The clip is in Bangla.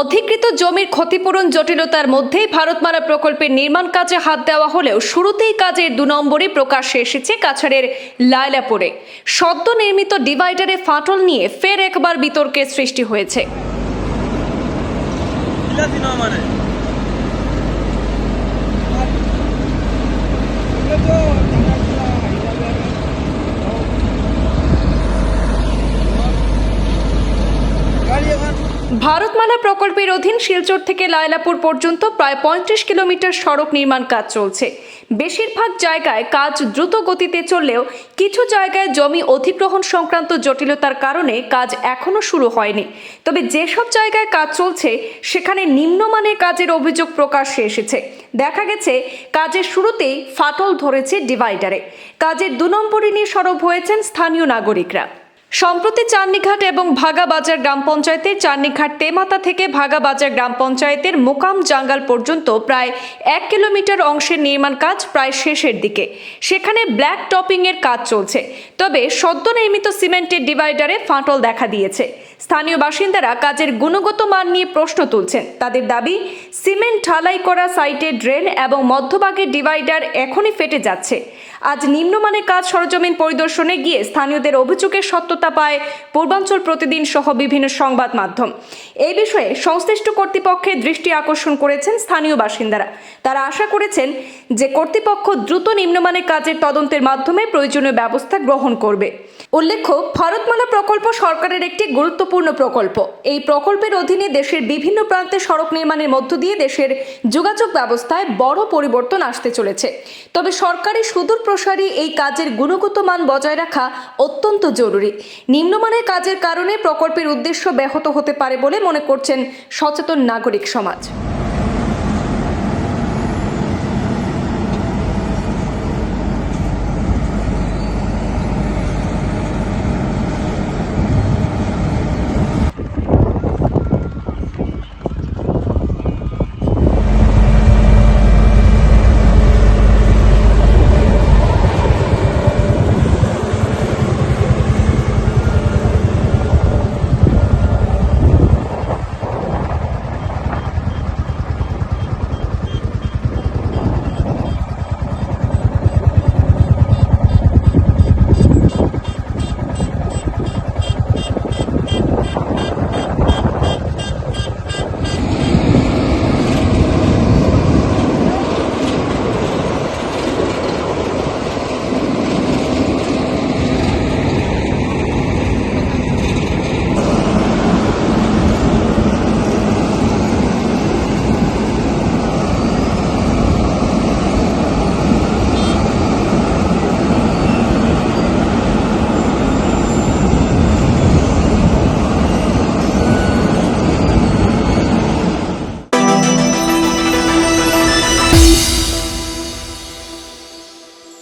অধিকৃত জমির ক্ষতিপূরণ জটিলতার মধ্যেই ভারতমালা প্রকল্পের নির্মাণ কাজে হাত দেওয়া হলেও শুরুতেই কাজের দু নম্বরে প্রকাশ্যে এসেছে কাছাড়ের লায়লাপুরে। সদ্য নির্মিত ডিভাইডারে ফাটল নিয়ে ফের একবার বিতর্কের সৃষ্টি হয়েছে বিলাতি নয় মানে গাড়ি এখন ভারতমালা প্রকল্পের অধীন শিলচর থেকে লায়লাপুর পর্যন্ত প্রায় পঁয়ত্রিশ কিলোমিটার সড়ক নির্মাণ কাজ চলছে। বেশিরভাগ জায়গায় কাজ দ্রুত গতিতে চললেও কিছু জায়গায় জমি অধিগ্রহণ সংক্রান্ত জটিলতার কারণে কাজ এখনও শুরু হয়নি। তবে যেসব জায়গায় কাজ চলছে, সেখানে নিম্নমানের কাজের অভিযোগ প্রকাশ্যে এসেছে। দেখা গেছে, কাজের শুরুতেই ফাটল ধরেছে ডিভাইডারে। কাজের দু নম্বরই নিয়ে সরব হয়েছেন স্থানীয় নাগরিকরা। সম্প্রতি চান্নিঘাট এবং ভাগাবাজার গ্রাম পঞ্চায়েতের চান্নিঘাট তেমাতা থেকে ভাগাবাজার গ্রাম পঞ্চায়েতের মোকাম জাঙ্গাল পর্যন্ত প্রায় এক কিলোমিটার অংশের নির্মাণ কাজ প্রায় শেষের দিকে। সেখানে ব্ল্যাক টপিং এর কাজ চলছে। তবে সদ্য নির্মিত সিমেন্টের ডিভাইডারে ফাটল দেখা দিয়েছে। স্থানীয় বাসিন্দারা কাজের গুণগত মান নিয়ে প্রশ্ন তুলছেন। তাদের দাবি, সিমেন্ট ঢালাই করা সাইটে ড্রেন এবং মধ্যভাগের ডিভাইডার এখনই ফেটে যাচ্ছে। আজ নিম্নমানের কাজ সরজমিন পরিদর্শনে গিয়ে স্থানীয়দের অভিযোগের সত্যতা পায় পূর্বাঞ্চল প্রতিদিন সহ বিভিন্ন সংবাদ মাধ্যম। এই বিষয়ে সংশ্লিষ্ট কর্তৃপক্ষের দৃষ্টি আকর্ষণ করেছেন স্থানীয় বাসিন্দারা। তারা আশা করেছেন যে কর্তৃপক্ষ দ্রুত নিম্নমানের কাজের তদন্তের মাধ্যমে প্রয়োজনীয় ব্যবস্থা গ্রহণ করবে। উল্লেখ্য, ভারতমালা প্রকল্প সরকারের একটি গুরুত্বপূর্ণ প্রকল্প। এই প্রকল্পের অধীনে দেশের বিভিন্ন প্রান্তে সড়ক নির্মাণের মধ্য দিয়ে দেশের যোগাযোগ ব্যবস্থায় বড় পরিবর্তন আসতে চলেছে। তবে সরকারি সুদূর প্রসারী এই কাজের গুণগত মান বজায় রাখা অত্যন্ত জরুরি। নিম্নমানের কাজের কারণে প্রকল্পের উদ্দেশ্য ব্যাহত হতে পারে বলে মনে করছেন সচেতন নাগরিক সমাজ।